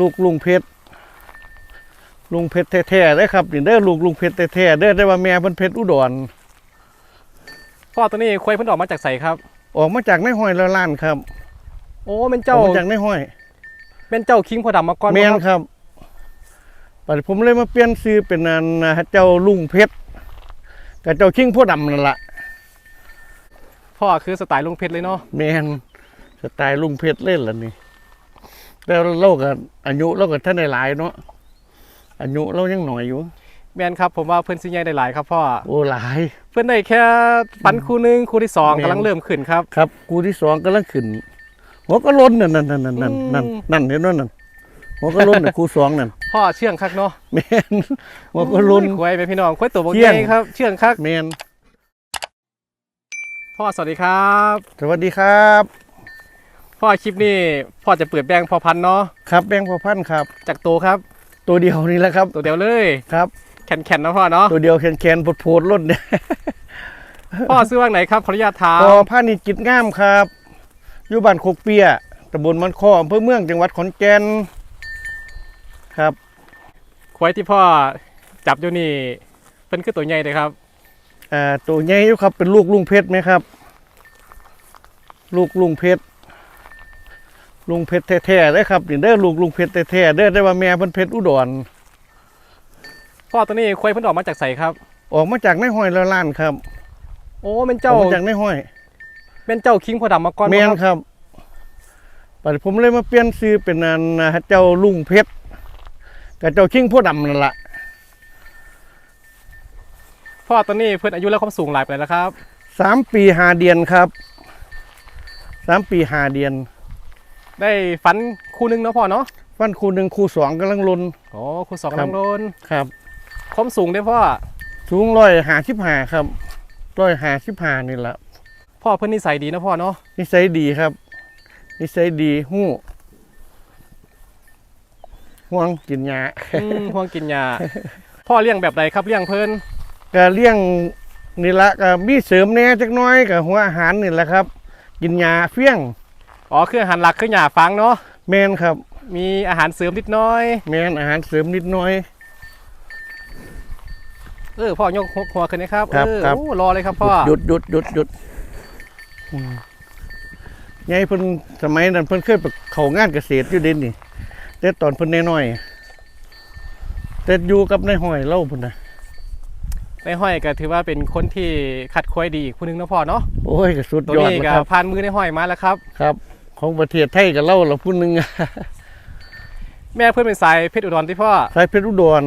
ลูกลุงเพชรลุงเพชรแท้ๆได้อครับนี่เด้อลูกลุงเพชรแท้ๆเด้อได้ว่าแม่เพิ่นเพชรอุดรพ่อตัวนี้ควายเพิ่นออกมาจากใสครับ ออกมาจากในห้อยละล้านครับ โอ้เป็นออเจ้ากมาจากในห้อยเป็นเจ้าคิงพอดำมาก่อนแม่นบ่ครับครับปัดผมเลยมาเปลี่ยนชื่อเป็นอันนะเจ้าลุงเพชรกับเจ้าคิงผู้ดำนั่นล่ะพ่อคือสไตล์ลุงเพชรเลยเนาะแม่นสไตล์ลุงเพชรเล่นล่ะนี่ แล้วเราก็อายุเราก็ท่านได้หลายเนาะอายุเรายังหน่อยอยู่ แม่นครับผมว่าเพิ่นสิใหญ่ได้หลายครับพ่อ โอ้หลาย เพิ่นได้แค่ปันคู่หนึงคู่ที่สองแม่น กำลังเริ่มขึ้นครับ ครับกูที่สองกำลังขึ้นหัวก็ล้นนั่นนั่นนั่นนั่นนั่นอืมนั่นนั่นเห็นว่านั่นหัวก็ล้นน่ะครูสองนั่นพ่อเชื่องคักเนาะแมนหัวก็ล้นควายเป็นพี่น้องควายตัวบ่เชื่ใหองญ่ครับ เชื่องคักแมนพ่อสวัสดีครับ สวัสดีครับ พ่อคลิปนี้พ่อจะเปิดแบงค์พอพันธุ์เนาะครับแบงค์พอพันธุ์ครับจากโตครับ ตัวเดียวนี่แหละครับ ตัวเดียวเลยครับแข็งๆนะพ่อเนาะตัวเดียวแคนแคนๆโพดๆล้นเนี่ยพ่อซื้อว่างไหนครับขออนุญาตถามพอผ้านิจิตงามครับอยู่บ้านโคกเปียตำบลมันข้ออำเภอเมืองจังหวัดขอนแก่นครับควายที่พ่อจับอยู่นี่เป็นคือตัวใหญ่เลยครับอ่าตัวใหญ่อยู่ครับเป็นลูกลุงเพชรไหมครับ ลูกลุงเพชร ลุงเพชรแท้ๆได้อครับนี่เด้อลูกลุงเพชรแท้ๆเด้อได้ว่าแม่เพิ่นเพชรอุดรพ่อตัวนี้ควายเพิ่นออกมาจากใสครับ ออกมาจากในห้อยละล้านครับ โอ้เป็นออเจ้ากมาจากในห้อยเป็นเจ้าคิงพอดำมาก่อนแมบ่นครับครับปัดผมเลยมาเปลี่ยนชื่อเป็นอันนะเจ้าลุงเพชรกับเจ้าคิงผู้ดำนั่นละพ่อตัวนี้เพิ่นอายุแล้วความสูงหลายไปแล้วครับ สามปีหาเดียนครับสามปีหาเดียน ได้ฟันคู่หนึงเนาะพ่อเนาะฟันคูหนึ่งคูสองกำลังลนโอ้คู่สองครักำบลังโดนครับ ความสูงได้พ่อ สูงร้อยหาสิบหาครับร้อยหาสิบหานี่แหละพ่อเพิ่นนิสัยดีนะพ่อเนาะนิสัยดีครับ นิสัยดีหู้ห่วงกินยาอืมห่วงกินยา พ่อเลี้ยงแบบใดครับเลี้ยงเพิ่นก็เลี้ยงนี่ละก็มีเสริมแหน่จักหน้อยกับหัวอาหารนี่แหละครับ กินยาเฟี้ยง อ๋อคืออาหารหลักคือหญ้าฟางเนาะแมนครับ มีอาหารเสริมนิดหน้อยแมนอาหารเสริมนิดหน้อย เออพ่อยกหัวขึ้นนะครับครับเออครับ โอ้รอเลยครับพ่อหยุดหยุดหยุดหยุดอืมยายเพิ่นสมัยนั้นเพิ่นเคยไปเข้างานเกษตรอยู่เด่นนี่แต่ตอนเพิ่นน้อยๆแต่อยู่กับนายห้อยเล่าพุ่นนะในห้อยก็ถือว่าเป็นคนที่คัดควายดีอีกผู้หนึงนะพ่อเนาะโอ้ยก็สุดตัวยอดนี้แล้วก็ครับผ่านมือในห้อยมาแล้วครับ ครับ ของประเทศไทยกับเล่าละผู้หนึงแม่เพื่อนเป็นสายเพชรอุดรที่พ่อสายเพชรอุดร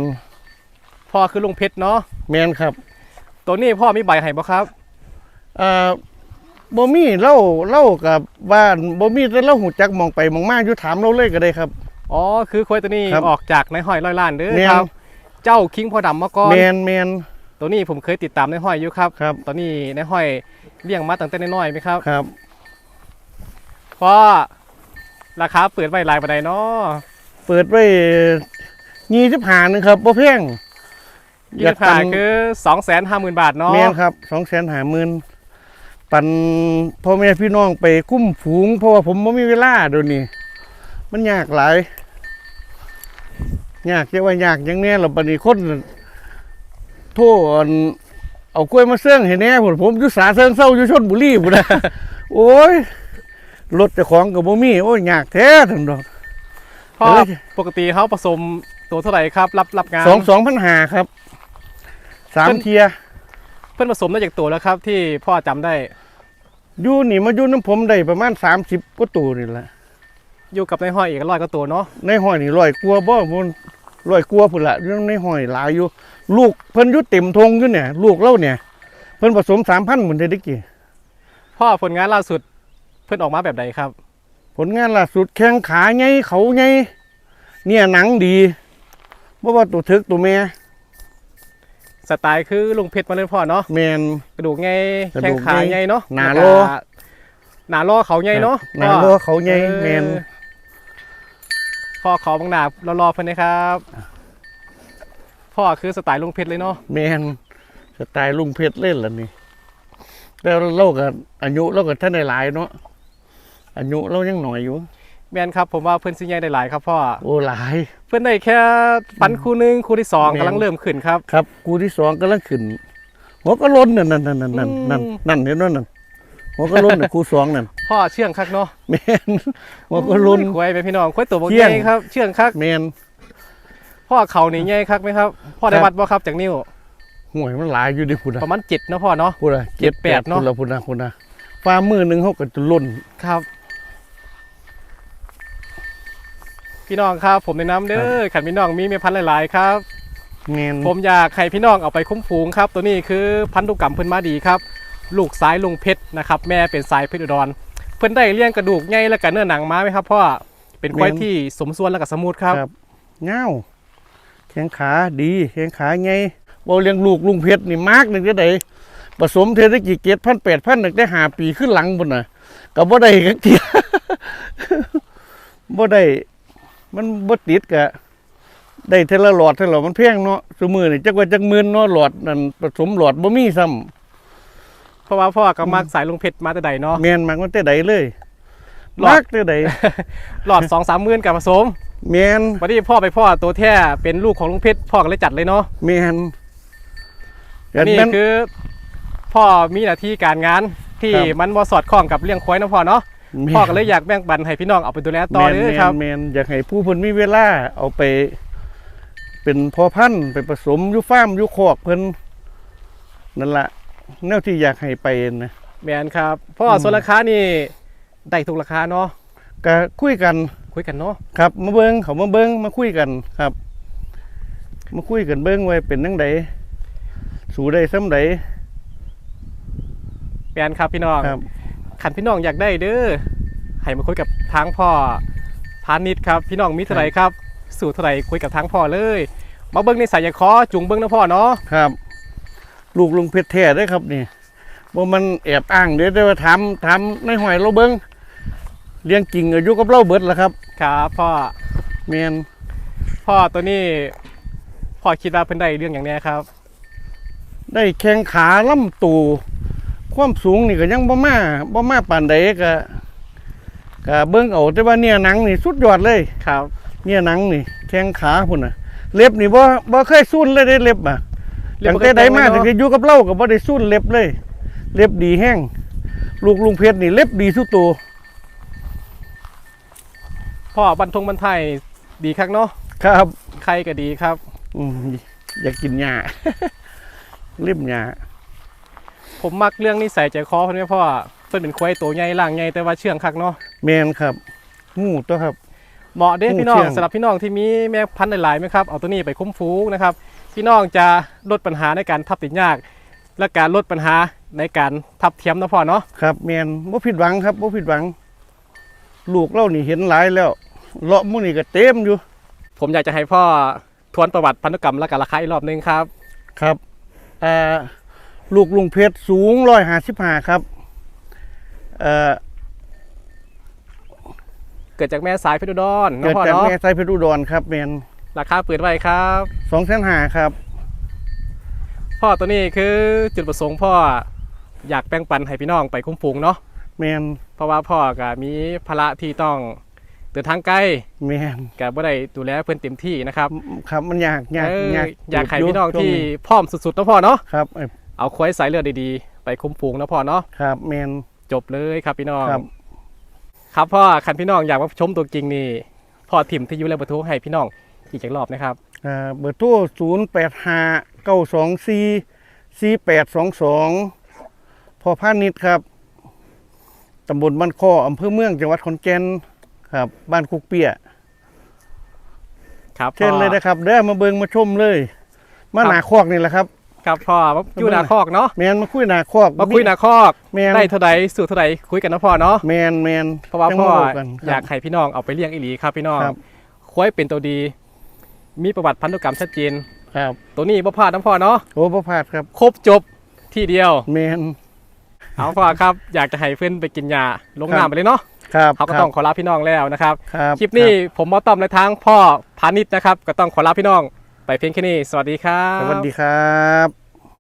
พ่อคือลุงเพชรเนาะแมนครับ ตัวนี้พ่อมีใบให้บ่ครับอ่าบ่มีเล่าเล่ากับบ้านบ่มีแต่เล่าหูจักมองไปมองมาอยู่ถามเราเลยก็ได้ครับอ๋อคือควายตัวนี้ครับออกจากในห้อยร้อยล้านเด้อแม่นครับ เจ้าคิงพอดำมาก่อนแมนแมนตัวนี้ผมเคยติดตามในห้อยอยู่ครับครับ ตอนนี้ในห้อยเลี้ยงมาตั้งแต่น้อยๆไหมครับครับ พ่อราคาเปิดไว้หลายปานใดเนาะเปิดไว้ยี่สิบหานึงครับบ่แพงยี่สิบห้าคือสองแสนห้าหมื่นบาทเนาะแม่นครับสองแสนหาหมื่นปันพ่อแม่พี่น้องไปคุ้มฝูง เพราะว่าผมไม่มีเวลาเดี๋ยวนี้มันยากหลายยากจะว่ายากอยังเนี้ยเราปนี้คนโทษอันเอากล้วยมาเสื่องเห็นแน่ผมผมอยู่สาเซิงเศร้าอยู่ชนบุรีพุ่นนะโอ้ย รถเจ้าของกับบ่มีโอ้ยยากแท้ทั้งดอกพ่อเอ้ยปกติเขาผสมตัวเท่าไหร่ครับ รับรับงานสองสองพันหาครับสามเพิ่นเทีย เพื่อนผสมได้จากตัวแล้วครับ ที่พ่อจำได้อยู่นี่มาอยู่น้ำผมได้ประมาณสามสิบกว่าตัวนี่แหละอยู่กับในห้อยอีกร้อยก็ตัวเนาะในห้อยนี่ร้อยกลัวาบ่มันร้อยกลัวาพุ่นละเรื่องในห้อยหลายอยู่ ลูกเพิ่นอยู่เต็มทงอยู่เนี่ย ลูกเล่าเนี่ย เพิ่นผสมสามพันเหมือนเดิมกี้พ่อผลงานล่าสุด เพื่อนออกมาแบบใดครับ ผลงานล่าสุดแข้งขาไงเขาไงเนี่ยหนังดีบ่ว่าตัวทึกตัวแม่สไตล์คือลุงเพชรมาเลยพ่อเนาะแมนกระดูกไงกระแข้ดูงกขาไงไงเนาะหนาแล้วโลก็หนาโลเขาไงเนาะหนาโลเขาไงออแมนพ่อขอบางหนารอๆเพื่อนนะครับ พ่อคือสไตล์ลุงเพชรเลยเนาะแมนสไตล์ลุงเพชรเล่นล่ะนี่แล้วเราก็อายุเราก็ท่านได้หลายเนาะ อายุเรายังหน่อยอยู่ แมนครับผมว่าเพื่อนซิงใหญ่ได้หลายครับพ่อ โอ้หลาย เพื่อนได้แค่ฟันคู่หนึ่งคู่ที่สองแม่น กำลังเริ่มขึ้นครับ ครับกูที่สองกำลังขึ้นหัวก็ล้นนั่นนั่นนั่นนั่นนั่นอืมนั่นนั่นเห็นว่านั่นหัวก็ล้นน่ะกูสองนั่นพ่อเชื่องคักเนาะแมนหัวก็ล้น ควายไปพี่น้องควายตัวบางเชื่ใหองญ่ครับเชื่องคักแมน พ่อเขานี่ใหญ่คักไหมครับพ่อได้ครับ วัดบ่ครับจากนิ้วห่วยมันหลายอยู่ดิพุ่นปนะระมาณเจ็ดเนาะพ่อเนาะ พุ่นนะเจ็ดแปดเนาะ พุ่นละพุ่นนะพุ่นนะฟ้ามือหนึ่งเขาก็จะล้นครับ พี่น้องครับ ผมแนะนำเด้อขันพี่น้องมีเมียพันธุ์หลาย ๆ ครับแมนผมอยากให้พี่น้องเอาไปคุ้มฟูงครับ ตัวนี้คือพันธุกรรมเพิ่นมาดีครับ ลูกสายลุงเพชรนะครับแม่เป็นสายเพชรอุดร เพิ่นได้เลี้ยงกระดูกใหญ่และกันเนื้อหนังม้าไหมครับพ่อเป็นควายที่สมส่วนและกับสมูทครับเงาแข้งขาดีแข้งขาไงบ่เลี้ยงลูกลุงเพชรนี่มากหนึ่งจะได้ผสมเทศกิจเกตพันแปดพันหนึ่งได้หาปีขึ้นหลังบนน่ะก็บ่ได้กักเทียบ่ได้ มันบ่ติดกะได้เทอละหลอดเทอละมันแพงเนาะซุมื้อนี่จักว่าจักหมื่นเนาะหลอดนั่นผสมหลอดบ่มีซ้ำเพราะว่าพ่อก็มักสายลุงเพชรมาแต่ใดเนาะแม่นมักมันแต่ใดเลยหลอด มักแต่ใดหลอดสองสามหมื่นกับผสมแม่นวันนี้พ่อไปพ่อตัวแท้เป็นลูกของลุงเพชรพ่อก็เลยจัดเลยเนาะแม่นอันนี่แม่นคือ พ่อมีหน้าที่การงานที่ครับมันบ่สอดคล้องกับเรื่องควายเนาะพ่อเนาะแม่น พ่อก็เลยอยากแบ่งปันให้พี่น้องเอาไปดูแลต่อเลยครับแมนๆอยากให้ผู้เพิ่นมีเวลาเอาไป เป็นพอพันธุ์ไปผสมอยู่ฟาร์มอยู่คอกเพิ่นนั่นละแนวที่อยากให้ไปนะแมนครับพ่ออืมส่วนราคานี่ได้ทุกราคาเนาะก็คุยกันคุยกันเนาะครับ มาเบิ้งเขามาเบิ้งมาคุยกันครับ มาคุยกันเบิ้งไว้เป็นจังไดสู่ได้ซ้ำใดแมนครับพี่น้องครับ ขันพี่น้องอยากได้เด้อให้มาคุยกับทางพ่อพาณิชย์ครับพี่น้องมีเท่าไหร่ครับ สู่เท่าไหร่คุยกับทางพ่อเลย มาเบิ้งในสายยาคอจุงเบิ้งนะพ่อเนาะครับ ลูกลุงเพชรแท้ได้อครับนี่ว่ามันแอบอ้างเด้อแต่ว่าถามถามในหอยเราเบิ้งเลี้ยงจริงอายุกับเราเบิดแล้วครับ ครับพ่อแมนพ่อตัวนี้พ่อคิดว่าเพิ่นได้เรื่องอย่างแนี้ครับ ได้แข้งขาลำตู ความสูงนี่ก็ยังบ่มาบ่มาปานใดก็ก็เบิ่งเอาแต่ว่าเนี่ยหนังนี่สุดยอดเลยครับ เนี่ยหนังนี่แข้งขาพุ่นน่ะ เล็บนี่บ่บ่เคยสูนเลยได้เล็บอะเรียตั้กงว่าแต่ใดมาเนาะถึงจะอยู่กับเราก็บ่ได้สูนเล็บเลย เล็บดีแห้งลูกลุงเพชรนี่เล็บดีสุดตัวพ่อบันทงบันไทยดีคักเนาะครับ ใครก็ดีครับ อืมอยากกินหญ้าเล็บหญ้า ผมมักเรื่องนิสัยใจคอเพิ่นไหมพ่อเพิ่นเป็นควายตัวใหญ่ล่างใหญ่แต่ว่าเชื่องคักเนาะแมนครับงูตัวครับเหมาะเด้โอ้พี่น้องเชื่องสำหรับพี่น้องที่มีแม่พันธุ์หลายๆไหมครับเอาตัวนี้ไปคุ้มฟูงนะครับ พี่น้องจะลดปัญหาในการทับติดยาก และการลดปัญหาในการทับเทียมนะพ่อเนาะครับแมนบ่ผิดหวังครับบ่ผิดหวัง ลูกเรานี่เห็นหลายแล้วเลาะหมู่นี่ก็เต็มอยู่ ผมอยากจะให้พ่อทวนประวัติพันธุกรรมและการราคาอีกรอบหนึงครับ ครับอ่า ลูกลุงเพชรสูงร้อยห้าสิบห้าครับเอ่อเกิดจากแม่สายเพชรอุดรเกินะดพ่อจากเนาะแม่ไซเพชรอุดรครับแมนราคาเปิดไว้ครับ สองแสนห้าครับ พ่อตัวนี้คือจุดประสงค์พ่ออยากแบ่งปันให้พี่น้องไปคุ้มฟูงเนาะแมนเพราะว่าพ่อก็มีภาระที่ต้องเดินทางไกลแมนก็บ่ได้ดูแลเพื่อนเต็มที่นะครับครับมันยากยากเออยากอยากให้พี่น้องช่วที่พร้อมสุดๆนะพ่อเนาะครับเอ้ย เอาควายสายเลือดดีๆ ไปคุ้มฟูงนะพ่อเนาะครับแมนจบเลยครับพี่น้องครับ ครับพ่อคันพี่น้องอยากมาชมตัวจริงนี่พ่อถิ่มที่อยูและบรรทุกให้พี่น้องอีกจักรอบนะครับอ่าเบอร์โทรศูนย์แปดห้าเก้าสองสี่สี่แปดสองสองพอพาณิชย์ครับตำบลบ้านข้ออำเภอเมืองจังหวัดขอนแก่นครับ บ้านคุกเปียครับเชิญเลยนะครับเด้อมาเบิงมาชมเลย มาหนาคอกนี่แหละครับ ครับพ่อมาอยู่หนาคอกเนาะแมนมาคุยหนาคอกมาคุยหนาคอกแมนได้เท่าใดสู่เท่าใดคุยกันนะพ่อเนาะแมนแมนเพราะว่าจังพ่อเว้กันอยากให้พี่น้องเอาไปเลี้ยงอีหลีครับพี่น้องครับควายเป็นตัวดี มีประวัติพันธุกรรมชัดเจนครับ ตัวนี้บ่พลาดนะพ่อเนาะโอ้พระพลาดครับ ครบจบที่เดียวแมนเอาพ่อครับอยากจะให้เพื่อนไปกินยาลงครับน้ำไปเลยเนาะครับเขาก็ต้องขอลาพี่น้องแล้วนะครับครับคลิปนี้ผมหมอต้อมในทางพ่อพาณิชย์นะครับ ก็ต้องขอลาพี่น้อง ไปเพียงแค่นี้ สวัสดีครัครับบสวัสดีครับ